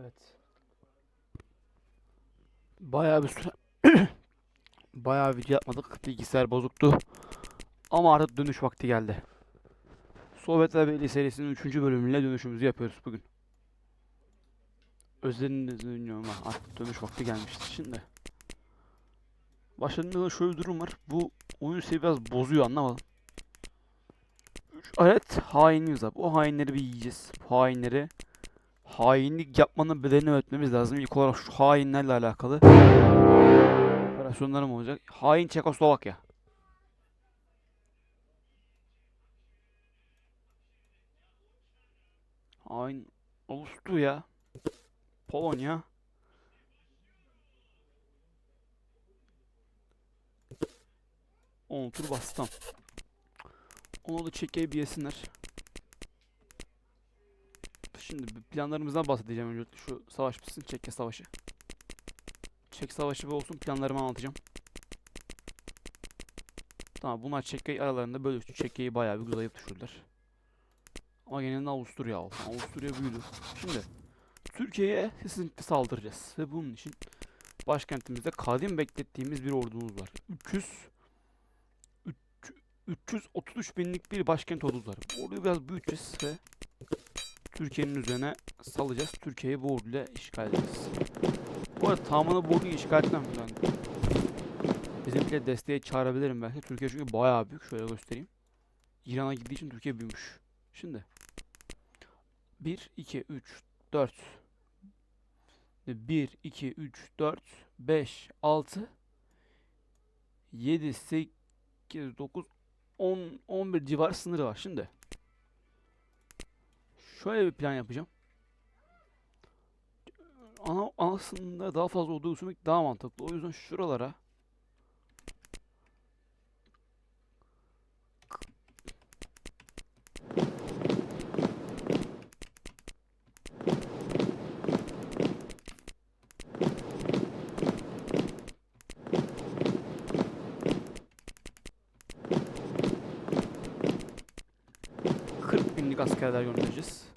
Evet. Bayağı bir süre bayağı video yapmadık. Bilgisayar bozuktu. Ama artık dönüş vakti geldi. Sovyetler Birliği serisinin 3. bölümüyle dönüşümüzü yapıyoruz bugün. Özelinizi bilmiyorum ama artık dönüş vakti gelmişti şimdi. Başladığında şöyle bir durum var. Bu oyun seni biraz bozuyor anlamadım. Üç adet hainimiz var. Bu hainleri bir yiyeceğiz. Bu hainleri hainlik yapmanın bedelini öğretmemiz lazım. İlk olarak şu hainlerle alakalı operasyonlarım olacak. Hain Çekoslovakya. Hain Avusturya. Polonya. On tur bastım. Onu da çekeyim yesinler. Şimdi planlarımızdan bahsedeceğim öncelikle. Şu savaş bitsin. Çekke savaşı. Çek savaşı bir olsun. Planlarımı anlatacağım. Tamam bunlar Çekke'yi aralarında bölüştü. Çekke'yi bayağı bir zayıf düşürdüler. Ama genelde Avusturya aldı. Avusturya büyüdü. Şimdi Türkiye'ye kesinlikle saldıracağız. Ve bunun için başkentimizde kadim beklettiğimiz bir ordumuz var. 300 üç- 333 binlik bir başkent ordumuz var. Orduyu biraz büyüteceğiz ve Türkiye'nin üzerine salacağız. Türkiye'yi bu orduyla işgal edeceğiz. Bu arada tamamını bu orduyu işgal etmem ben. Bizimkileri desteğe çağırabilirim belki. Türkiye çünkü bayağı büyük. Şöyle göstereyim. İran'a gittiği için Türkiye büyümüş. Şimdi 1, 2, 3, 4 1, 2, 3, 4, 5, 6 7, 8, 9, 10, 11 civarı sınırı var. Şimdi şöyle bir plan yapacağım. Ana, aslında daha fazla olduğu düşünmek daha mantıklı. O yüzden şuralara askerler göndereceğiz.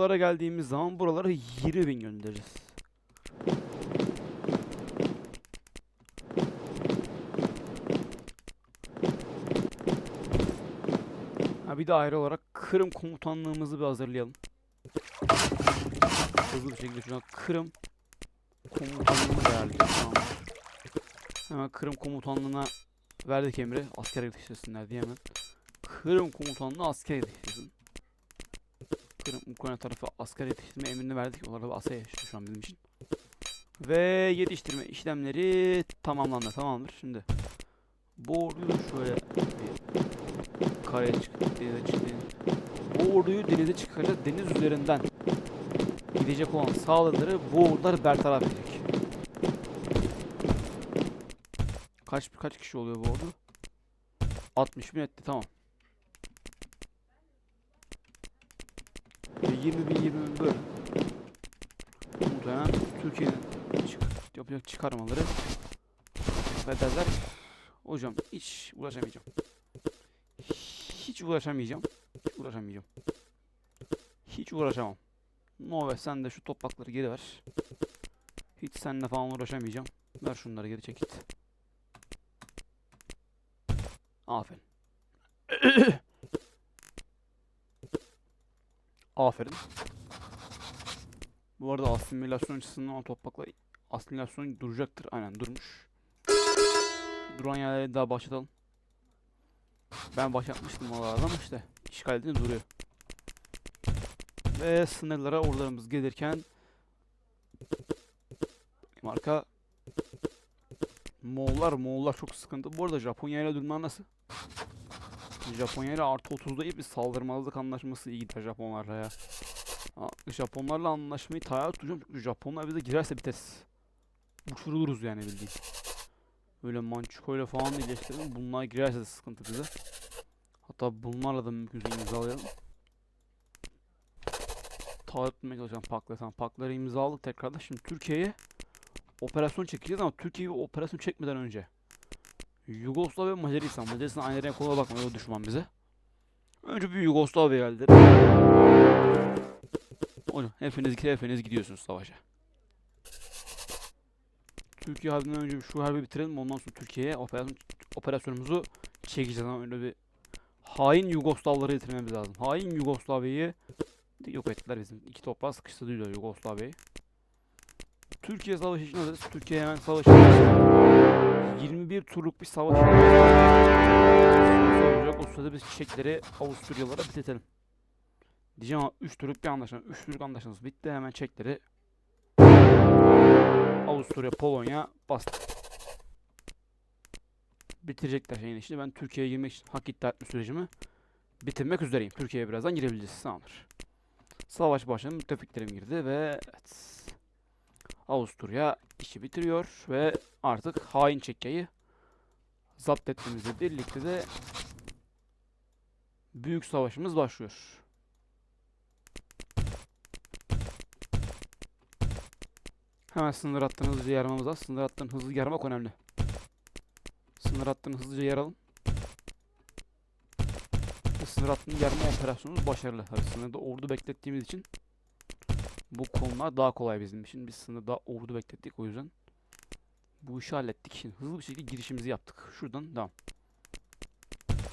Şuralara geldiğimiz zaman buralara 20 bin göndereceğiz. Ha bir de ayrı olarak Kırım komutanlığımızı bir hazırlayalım. Hızlı bir şekilde şuna Kırım komutanlığını. Tamam. Hemen Kırım komutanlığına verdik emri. Asker yetiştirsinler diye hemen. Kırım komutanlığı asker yetiştirsin. Kırım Ukrayna tarafı asker yetiştirme emrini verdik. Onlar da asker yetişti şu an bizim için. Ve yetiştirme işlemleri tamamlandı. Tamamdır. Şimdi bu orduyu şöyle bir karaya çık, denize çıktı. Bu orduyu denize çıkacağız. Deniz üzerinden gidecek olan saldırıları bu ordular bertaraf edecek. Kaç kaç kişi oluyor bu ordu? 60 bin etti tamam. Ve 20 bin 20 bin böyle. Muhtemelen Türkiye'nin çık yapacak çıkarmaları bedeller. Hocam hiç uğraşamayacağım. Hiç uğraşamayacağım. Hiç uğraşamayacağım. Hiç uğraşamam. No ve sen de şu toprakları geri ver. Hiç seninle falan uğraşamayacağım. Ver şunları geri çek git. Aferin. Aferin. Bu arada asimilasyon açısından o toprakla asimilasyon duracaktır. Aynen durmuş. Duran yerleri daha başlatalım. Ben başlatmıştım oralarda ama işte işgal edince duruyor. Ve sınırlara ordularımız gelirken marka Moğollar Moğollar çok sıkıntı. Bu arada Japonya ile durumlar nasıl? Japonya ile artı 30'da iyi bir saldırmazlık anlaşması iyi gider Japonlarla ya. Japonlarla anlaşmayı tayyar tutacağım çünkü Japonlar bize girerse biteriz. Uçuruluruz yani bildiğin. Böyle Manchukuo ile falan birleştirelim. Bunlar girerse de sıkıntı bize. Hatta bunlarla da mümkünse imzalayalım. Taahhüt etmeye çalışacağım pakla. Tamam pakları imzaladık tekrardan. Şimdi Türkiye'ye operasyon çekeceğiz ama Türkiye'yi operasyon çekmeden önce Yugoslavya Macaristan. Macaristan aynı renk koluna bakmıyor o düşman bize. Önce bir Yugoslavya geldi. Onu hepiniz hepiniz gidiyorsunuz savaşa. Türkiye harbinden önce şu harbi bitirelim ondan sonra Türkiye'ye operasyon, operasyonumuzu çekeceğiz ama öyle bir hain Yugoslavları getirmemiz lazım. Hain Yugoslavya'yı yok ettiler bizim. iki toprağı sıkıştırdılar Yugoslavya'yı. Türkiye savaşı için hazırız. Türkiye hemen savaşı 21 turluk bir savaş olacak. O sırada biz çiçekleri Avusturyalara bitirtelim. Diyeceğim ama 3 turluk bir anlaşma. 3 turluk anlaşmamız bitti. Hemen çekleri Avusturya, Polonya bastı. Bitirecekler şeyin işini. Ben Türkiye'ye girmek için hak iddia etme sürecimi bitirmek üzereyim. Türkiye'ye birazdan girebileceğiz. Tamamdır. Savaş başladı. Müttefiklerim girdi ve evet. Avusturya işi bitiriyor ve artık hain Çekya'yı zapt etmemizle birlikte de büyük savaşımız başlıyor. Hemen sınır hattını hızlıca yarmamız lazım. Sınır hattını hızlı yarmak önemli. Sınır hattını hızlıca yaralım. Sınır hattını yarma operasyonumuz başarılı. Tabii sınırda ordu beklettiğimiz için bu konular daha kolay bizim için. Biz sınırda ordu beklettik o yüzden. Bu işi hallettik. Şimdi hızlı bir şekilde girişimizi yaptık. Şuradan devam.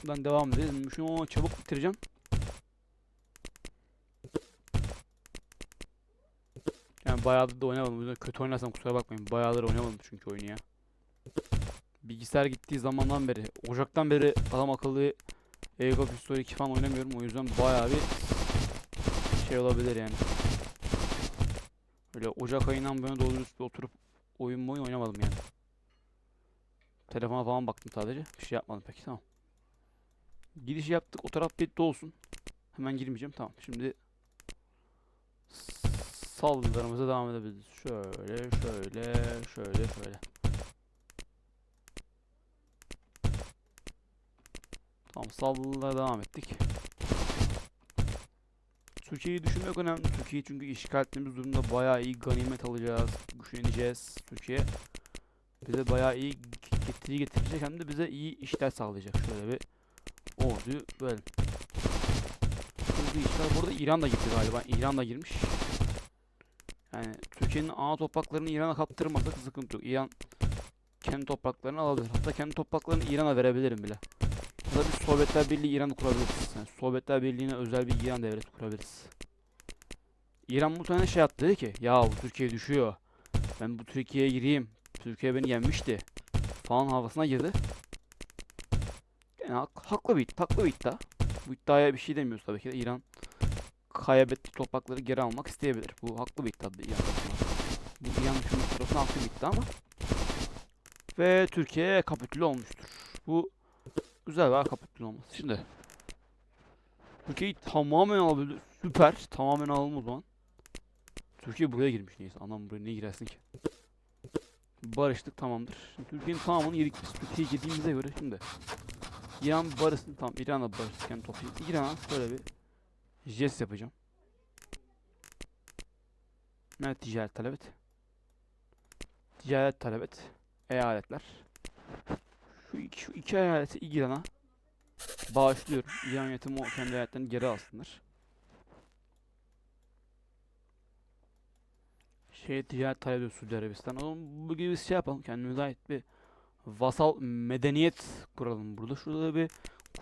Şuradan devam edelim. Şunu çabuk bitireceğim. Yani bayağıdır da oynamadım. O kötü oynarsam kusura bakmayın. Bayağıdır oynamadım çünkü oyunu ya. Bilgisayar gittiği zamandan beri, Ocak'tan beri adam akıllı Age of History 2 falan oynamıyorum. O yüzden bayağı bir şey olabilir yani. Öyle Ocak ayından böyle doğru bir oturup oyun mu oyun oynamadım yani. Telefona falan baktım sadece. Bir şey yapmadım peki tamam. Giriş yaptık. O taraf bitti olsun. Hemen girmeyeceğim. Tamam. Şimdi saldırılarımıza devam edebiliriz. Şöyle, şöyle, şöyle, şöyle. Tamam, saldırılara devam ettik. Türkiye'yi düşünmek önemli. Türkiye çünkü işgal ettiğimiz durumda bayağı iyi ganimet alacağız. Güçleneceğiz. Türkiye bize bayağı iyi getiri getirecek hem de bize iyi işler sağlayacak. Şöyle bir orduyu böyle. Hızlı işler. Burada İran da gitti galiba. İran da girmiş. Yani Türkiye'nin ana topraklarını İran'a kaptırmasak sıkıntı yok. İran kendi topraklarını alabilir. Hatta kendi topraklarını İran'a verebilirim bile. Ya bir Sovyetler Birliği İran'ı kurabiliriz. Yani Sovyetler Birliği'ne özel bir İran devleti kurabiliriz. İran bu tane şey yaptı dedi ki ya bu Türkiye düşüyor. Ben bu Türkiye'ye gireyim. Türkiye beni yenmişti. Falan havasına girdi. Yani hak- haklı bir, haklı bir iddia. Bu iddiaya bir şey demiyoruz tabii ki de. İran kaybettiği toprakları geri almak isteyebilir. Bu haklı bir iddia İran. Bu İran hükümet tarafından haklı bir iddia ama. Ve Türkiye kapitüle olmuştur. Bu güzel bir kapitüle olması. Şimdi Türkiye'yi tamamen alabilir. Süper. Tamamen alalım o zaman. Türkiye buraya girmiş neyse. Anam buraya niye girersin ki? Barıştık tamamdır. Türkiye'nin tamamını yedik biz. Türkiye'yi yediğimize göre şimdi. İran barışsın tamam İran'la barıştık yani toplayıp İran'a şöyle bir jest yapacağım. Ne ticaret talep et. Ticaret talep et. Eyaletler. Şu iki, şu iki eyaleti İran'a bağışlıyorum. İran yönetimi o kendi eyaletlerini geri alsınlar. Şey ticaret talep ediyor Suudi Arabistan. Oğlum bu gibi bir şey yapalım. Kendimize ait bir vasal medeniyet kuralım burada. Şurada da bir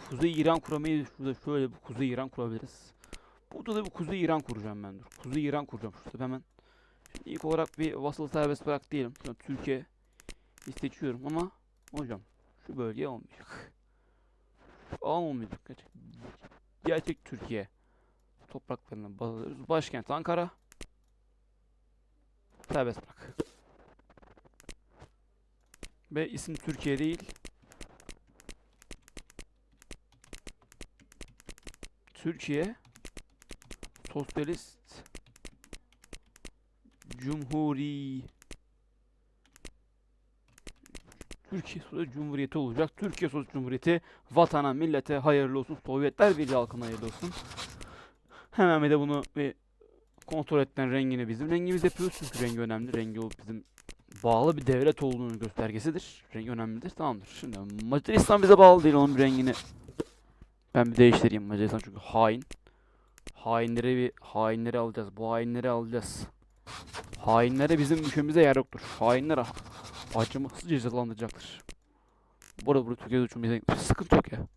Kuzey İran kuramayı şurada şöyle bir Kuzey İran kurabiliriz. Burada da bir Kuzey İran kuracağım ben dur. Kuzey İran kuracağım şurada hemen. Şimdi ilk olarak bir vasal serbest bırak diyelim. Türkiye seçiyorum ama hocam şu bölge olmayacak. Olmayacak. Gerçek, gerçek Türkiye topraklarına baz alıyoruz. Başkent Ankara. Serbest bırak. Ve isim Türkiye değil. Türkiye Sosyalist Cumhuri Türkiye Sosyalist Cumhuriyeti olacak. Türkiye Sosyalist Cumhuriyeti vatana, millete hayırlı olsun. Sovyetler Birliği halkına hayırlı olsun. Hemen bir de bunu bir kontrol etten rengini bizim rengimiz yapıyoruz. Çünkü rengi önemli. Rengi o bizim bağlı bir devlet olduğunun göstergesidir. Rengi önemlidir. Tamamdır. Şimdi Macaristan bize bağlı değil. Onun rengini Ben bir değiştireyim Macaristan çünkü hain. Hainleri bir hainleri alacağız. Bu hainleri alacağız. Hainlere bizim ülkemizde yer yoktur. Hainler ah- acımasız cezalandıracaktır. Bu arada burada Türkiye'de uçum sıkıntı yok ya.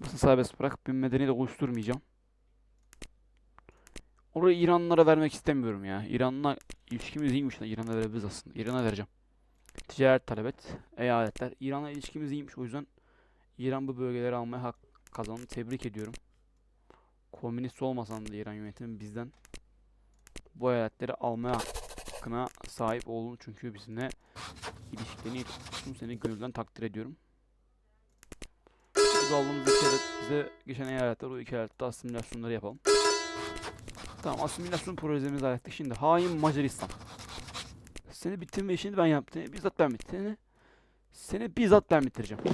Basın serbest bırak. Bir medeni oluşturmayacağım. Orayı İranlılara vermek istemiyorum ya. İran'la ilişkimiz iyiymiş. İran'a verebiliriz aslında. İran'a vereceğim. Ticaret talep et. Eyaletler. İran'la ilişkimiz iyiymiş. O yüzden İran bu bölgeleri almaya hak kazandı. Tebrik ediyorum. Komünist olmasan da İran yönetimi bizden bu eyaletleri almaya hakkına sahip olun. Çünkü bizimle ilişkilerini tutmuşsun. Seni gönülden takdir ediyorum. Biz aldığımız iki eyalet, bize geçen eyaletler o iki eyalette asimilasyonları yapalım. Tamam asimilasyon projemizi hallettik. Şimdi hain Macaristan. Seni bitirme işini ben yaptım. Bizzat ben bitirdim. Seni bizzat ben bitireceğim.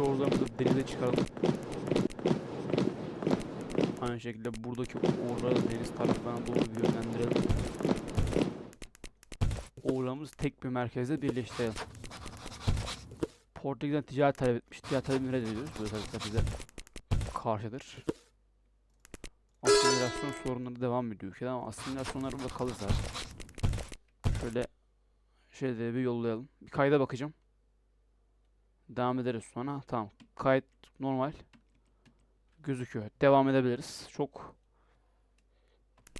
Şuradaki ordularımızı denize çıkaralım. Aynı şekilde buradaki orduları deniz taraflarına doğru bir yönlendirelim. Ordularımızı tek bir merkezde birleştirelim. Portekiz'den ticaret talep etmiş. Ticaret talebini reddediyoruz. Böyle talepler bize karşıdır. Asimilasyon sorunları devam ediyor ülkede ama asimilasyonlar burada kalırsa şöyle şeyleri bir yollayalım. Bir kayda bakacağım. Devam ederiz sonra. Tamam. Kayıt normal gözüküyor. Devam edebiliriz. Çok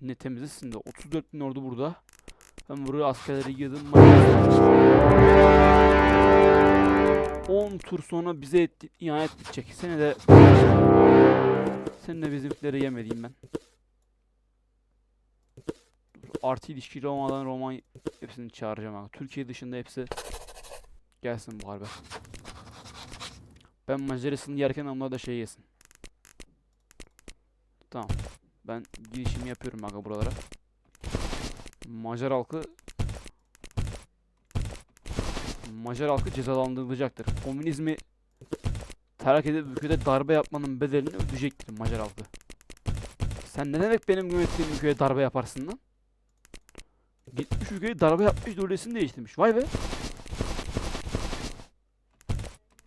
ne temiziz. Şimdi 34 bin ordu burada. Ben buraya askerleri girdim. 10 tur sonra bize etti, ihanet bitecek. Seni de seni de bizimkileri yemediğim ben. Artı ilişki Roma'dan Roma hepsini çağıracağım. Türkiye dışında hepsi gelsin bu harbe. Ben Macaristan'ı yerken onlar da şey yesin. Tamam. Ben girişimi yapıyorum aga buralara. Macar halkı Macar halkı cezalandırılacaktır. Komünizmi terk edip ülkede darbe yapmanın bedelini ödeyecektir Macar halkı. Sen ne demek benim yönettiğim ülkeye darbe yaparsın lan? Gitmiş ülkeyi darbe yapmış ideolojisini değiştirmiş. Vay be.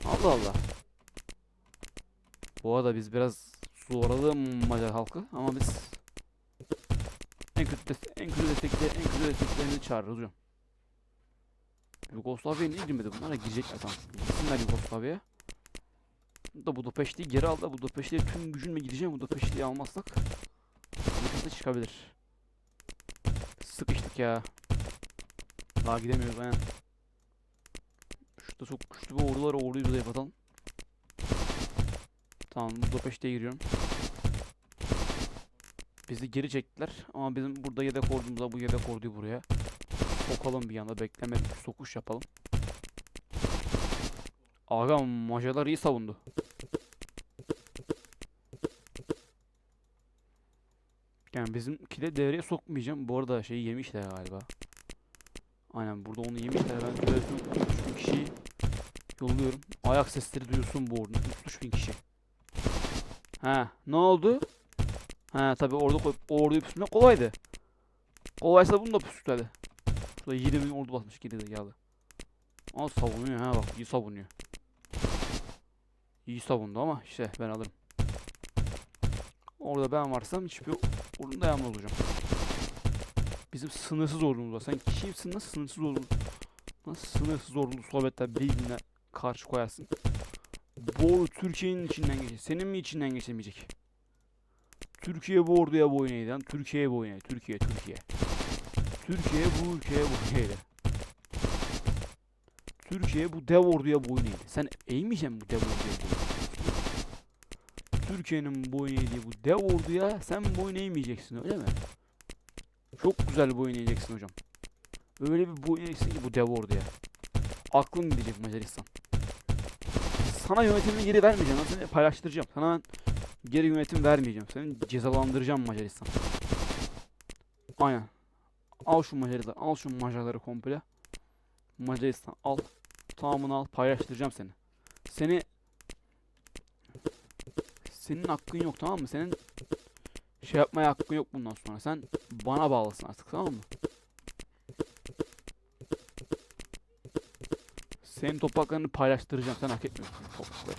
Allah Allah. Bu arada biz biraz zorladı Macar halkı ama biz en kötü en kötü destekle en kötü desteklerini çağırırız hocam. Yugoslavya'ya niye girmedi bunlar? Ha, girecekler tamam. Gitsinler Yugoslavya'ya. Da Budapeşte'yi geri al da Budapeşte'ye tüm gücünle gideceğim. Budapeşte'yi almazsak sıkıntı çıkabilir. Sıkıştık ya. Daha gidemiyoruz aynen. Şurada çok güçlü bir ordu var. Orduyu zayıf Tamam Budapeşte'ye giriyorum. Bizi geri çektiler ama bizim burada yedek ordumuza bu yedek orduyu buraya sokalım bir anda beklemedik bir sokuş yapalım. Aga Macarlar iyi savundu. Yani bizimki de devreye sokmayacağım. Bu arada şeyi yemişler galiba. Aynen burada onu yemişler. Ben şöyle tüm 33 bin kişiyi yolluyorum. Ayak sesleri duyulsun bu ordunun. 33 bin kişi. Ha ne oldu? Ha tabi orada koyup orduyu püskürtmek kolaydı. Kolaysa bunu da püskürtedi. Şurada 20 bin ordu basmış geri geldi. Ama savunuyor ha bak iyi savunuyor. İyi savundu ama işte ben alırım. Orada ben varsam hiçbir ordunun dayanmaz olacağım. Bizim sınırsız ordumuz var. Sen kimsin nasıl sınırsız ordumuz? Nasıl sınırsız ordulu Sovyetler birbirine karşı koyarsın? Bu ordu Türkiye'nin içinden geçecek. Senin mi içinden geçemeyecek? Türkiye bu orduya boyun eğdi lan. Türkiye'ye boyun eğdi. Türkiye, Türkiye. Türkiye bu ülkeye boyun eğdi. Türkiye bu dev orduya boyun eğdi. Sen eğmeyeceksin bu dev orduya boyun. Türkiye'nin boyun eğdiği bu dev orduya sen boyun eğmeyeceksin öyle mi? Çok güzel boyun eğeceksin hocam. Öyle bir boyun eğeceksin ki bu dev orduya. Aklın gidecek Macaristan. Sana yönetimini geri vermeyeceğim. Ben seni paylaştıracağım. Sana geri yönetim vermeyeceğim. Seni cezalandıracağım Macaristan. Aynen. Al şu Macarları, al şu Macarları komple. Macaristan al. Tamamını al, paylaştıracağım seni. Seni senin hakkın yok tamam mı? Senin şey yapmaya hakkın yok bundan sonra. Sen bana bağlısın artık tamam mı? Senin topraklarını paylaştıracağım. Sen hak etmiyorsun toprakları.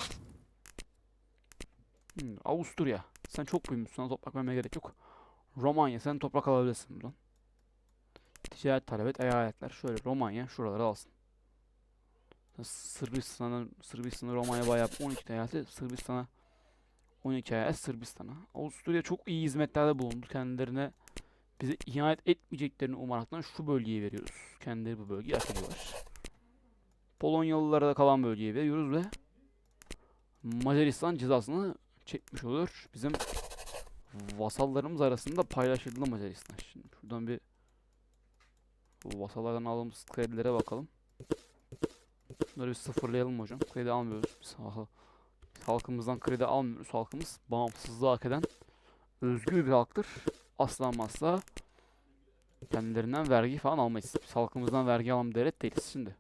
Hmm, Avusturya. Sen çok büyümüşsün. Sana toprak vermeye gerek yok. Romanya. Sen toprak alabilirsin buradan. Ticaret talep et. Eyaletler. Şöyle Romanya şuraları alsın. Sırbistan'a Sırbistan'a Romanya bayağı 12 eyaleti. Sırbistan'a 12 eyalet Sırbistan'a. Avusturya çok iyi hizmetlerde bulundu. Kendilerine bize ihanet etmeyeceklerini umaraktan şu bölgeyi veriyoruz. Kendileri bu bölgeyi hak ediyorlar. Polonyalılara da kalan bölgeyi veriyoruz ve Macaristan cezasını çekmiş olur. Bizim vasallarımız arasında paylaşıldı Macaristan. Şimdi şuradan bir vasallardan aldığımız kredilere bakalım. Bunları bir sıfırlayalım hocam. Kredi almıyoruz. Biz hal- halkımızdan kredi almıyoruz. Halkımız bağımsızlığı hak eden özgür bir halktır. Asla asla kendilerinden vergi falan almayız. Biz halkımızdan vergi alan devlet değiliz şimdi.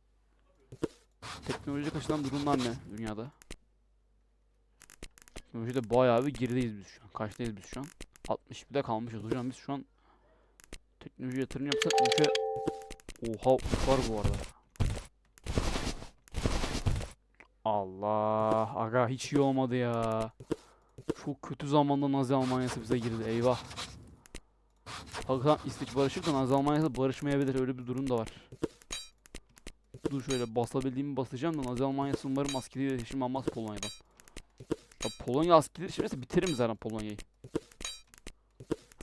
Teknolojik açıdan durumlar ne dünyada? Teknolojide bayağı bir gerideyiz biz şu an. Kaçtayız biz şu an? 61'de kalmışız hocam biz şu an teknoloji yatırım yapsak ülke Oha var bu arada. Allah aga hiç iyi olmadı ya. Çok kötü zamanda Nazi Almanyası bize girdi eyvah. Hakikaten İsveç barışırsa Nazi Almanyası barışmayabilir öyle bir durum da var. Dur şöyle basabildiğimi basacağım da Nazi Almanyası umarım askeri iletişim almaz Polonya'dan. Ya Polonya askeri iletişim biterim zaten Polonya'yı.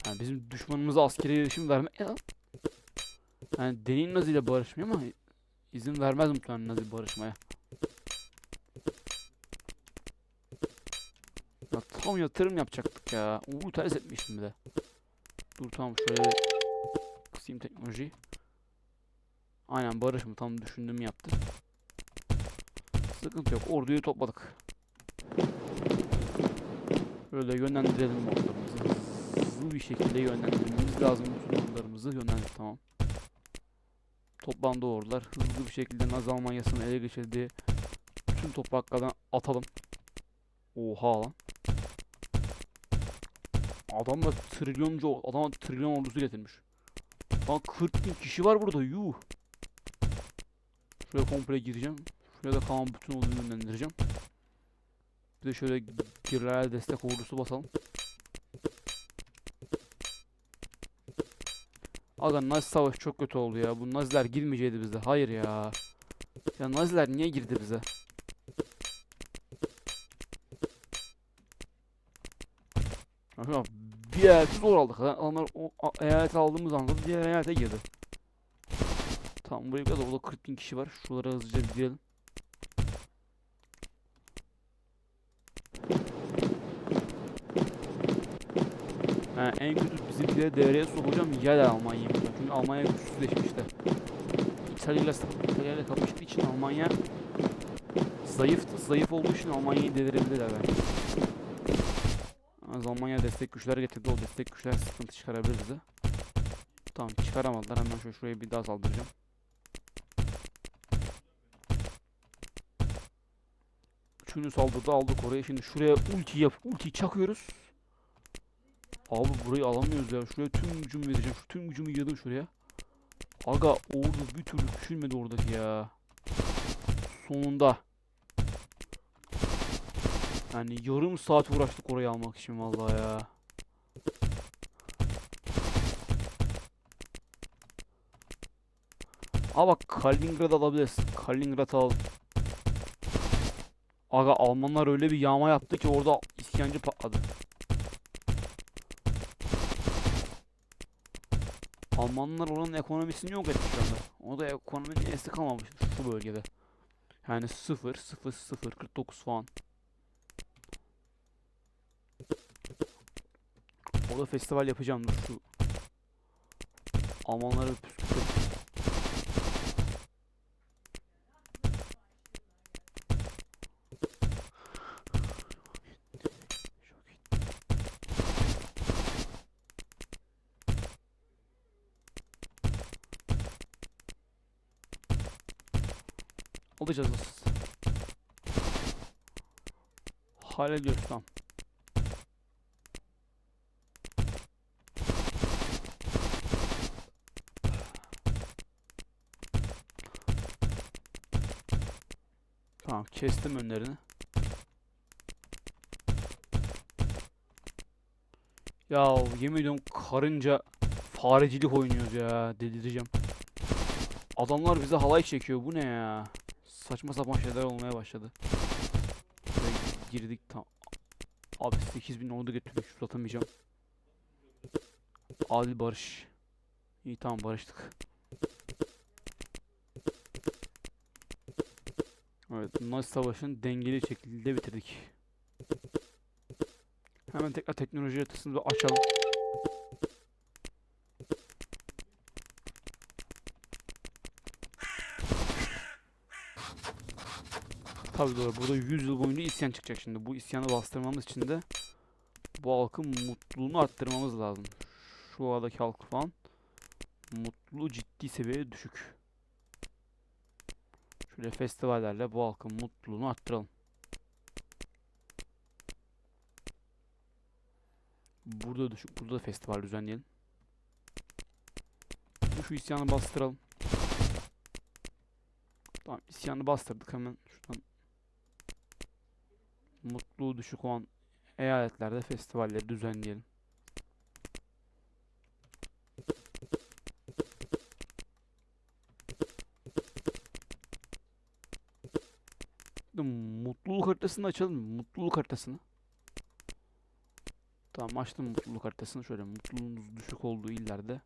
Yani bizim düşmanımıza askeri iletişim vermek ya. Yani deneyin Nazi ile barışmıyor ama izin vermez muhtemelen Nazi barışmaya. Ya tam yatırım yapacaktık ya. Uuu ters etmiştim bir de. Dur tamam şöyle kısayım teknolojiyi. Aynen barış mı tam düşündüğümü yaptı. Sıkıntı yok. Orduyu topladık. Böyle yönlendirelim ordularımızı. Hızlı bir şekilde yönlendirmemiz lazım. Bütün ordularımızı yönlendir tamam. Toplandı ordular. Hızlı bir şekilde Nazi Almanyası'nı ele geçirdiği bütün topraklardan atalım. Oha lan. Adam da trilyoncu, adam trilyon ordusu getirmiş. Lan 40 bin kişi var burada yuh. Şuraya komple gireceğim. Şuraya da kalan bütün orduyu yönlendireceğim. Bir de şöyle girlere destek ordusu basalım. Aga Nazi savaşı çok kötü oldu ya. Bu Naziler girmeyecekti bize. Hayır ya. Ya Naziler niye girdi bize? Bir eyaleti zor aldık. Adamlar o eyaleti aldığımız anda diğer eyalete girdi. Tamam buraya kadar orada 40 bin kişi var. Şuralara hızlıca bir girelim. Ha, en kötü bizimkileri devreye sokacağım yer Almanya'yı. Çünkü Almanya güçsüzleşmişti. İtalya ile İtalya kapıştığı için Almanya zayıftı. Zayıf olduğu için Almanya'yı devirebilirler belki. Az Almanya destek güçler getirdi. O destek güçler sıkıntı çıkarabilir bize. Tamam çıkaramadılar. Hemen şöyle şuraya bir daha saldıracağım. Üçünü saldırdı aldık oraya. Şimdi şuraya ulti yap. Ulti çakıyoruz. Abi burayı alamıyoruz ya. Şuraya tüm gücümü vereceğim. Şu tüm gücümü yığdım şuraya. Aga ordu bir türlü küçülmedi oradaki ya. Sonunda. Yani yarım saat uğraştık orayı almak için vallahi ya. Aa bak Kaliningrad alabiliriz. Kaliningrad al. Aga Almanlar öyle bir yağma yaptı ki orada isyancı patladı. Almanlar oranın ekonomisini yok etmiş şu. O da ekonominin esi kalmamış şu bölgede. Yani 0, 0, 0, 49 falan. Orada festival yapacağım dur şu Almanları püskürtelim. Alacağız biz. Hallediyoruz tamam. Tamam kestim önlerini. Ya yemin ediyorum karınca farecilik oynuyoruz ya dedireceğim. Adamlar bize halay çekiyor bu ne ya? Saçma sapan şeyler olmaya başladı. Girdik tam. Abi 8000 ordu getirdik. Şu atamayacağım. Adil barış. İyi tamam barıştık. Evet, Nazi Savaşı'nı dengeli şekilde bitirdik. Hemen tekrar teknoloji bir açalım. Doğru. Burada 100 yıl boyunca isyan çıkacak şimdi. Bu isyanı bastırmamız için de bu halkın mutluluğunu arttırmamız lazım. Şu adaki halk falan mutluluğu ciddi seviyede düşük. Şöyle festivallerle bu halkın mutluluğunu arttıralım. Burada düşük, burada da festival düzenleyelim. Şu isyanı bastıralım. Tamam isyanı bastırdık hemen şuradan. Mutluluğu düşük olan eyaletlerde festivalleri düzenleyelim. Mutluluk haritasını açalım? Mutluluk haritasını. Tamam açtım mutluluk haritasını. Şöyle mutluluğunuz düşük olduğu illerde.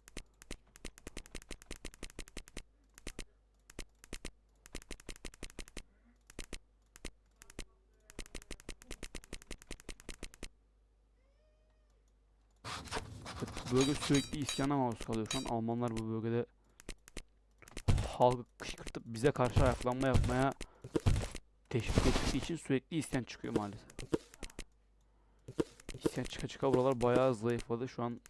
Bölge sürekli isyana maruz kalıyor şu an. Almanlar bu bölgede halkı kışkırtıp bize karşı ayaklanma yapmaya teşvik ettiği için sürekli isyan çıkıyor maalesef. İsyan çıka çıka buralar bayağı zayıfladı. Şu an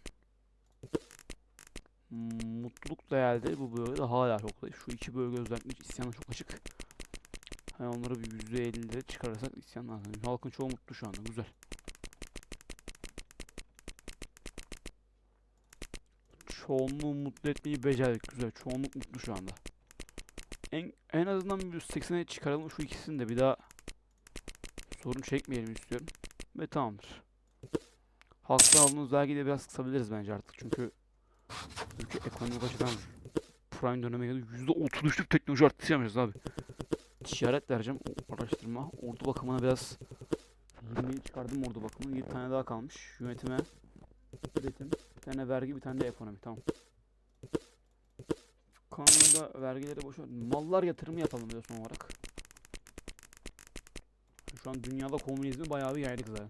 mutluluk değerleri bu bölgede hala çok zayıf. Şu iki bölge özellikle isyana çok açık. Hani onları bir %50'lere çıkarırsak isyan lazım. Halkın çoğu mutlu şu anda. Güzel. Çoğunluğu mutlu etmeyi becerdik. Güzel. Çoğunluk mutlu şu anda. En, en azından bir 180'e çıkaralım şu ikisini de bir daha sorun çekmeyelim istiyorum. Ve tamamdır. Halktan aldığımız vergiyi de biraz kısabiliriz bence artık. Çünkü ülke ekonomik açıdan prime döneme geldi. %33'lük teknoloji artışı yapacağız abi. Ticaret vereceğim. Araştırma. Ordu bakımına biraz 20'yi çıkardım ordu bakımı. 7 tane daha kalmış. Yönetime, üretim, bir tane vergi, bir tane de ekonomi. Tamam. Kanunda vergileri boş ver. Mallar yatırımı yapalım diyor son olarak. Şu an dünyada komünizmi bayağı bir yaydık zaten.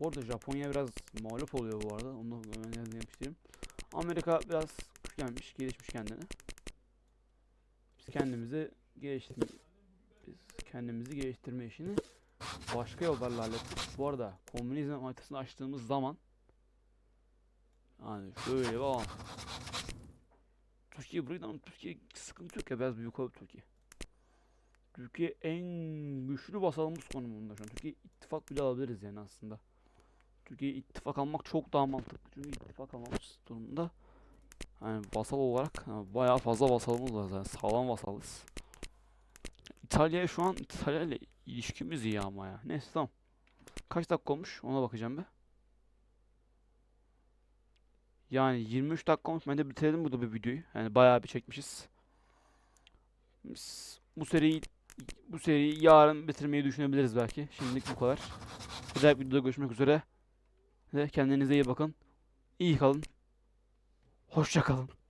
Bu arada Japonya biraz mağlup oluyor bu arada. Onu önemli demiştim. Amerika biraz güçlenmiş, gelişmiş kendine. Biz kendimizi geliştirme biz kendimizi geliştirme işini başka yollarla hallettik. Bu arada komünizm haritasını açtığımız zaman yani şöyle alan. Türkiye burayı ama Türkiye sıkıntı yok ya biraz büyük olup Türkiye. Türkiye en güçlü vasalımız konumunda şu an. Türkiye ittifak bile alabiliriz yani aslında. Türkiye ittifak almak çok daha mantıklı. Çünkü ittifak almamız durumunda hani vasal olarak yani bayağı fazla vasalımız var zaten. Sağlam vasalız. İtalya'ya şu an İtalya ile ilişkimiz iyi ama ya. Neyse tamam. Kaç dakika olmuş ona bakacağım be. Yani 23 dakika olmuş. Ben de bitirelim burada bir videoyu. Yani bayağı bir çekmişiz. Biz bu seriyi bu seriyi yarın bitirmeyi düşünebiliriz belki. Şimdilik bu kadar. Bir dahaki videoda görüşmek üzere. Ve kendinize iyi bakın. İyi kalın. Hoşça kalın.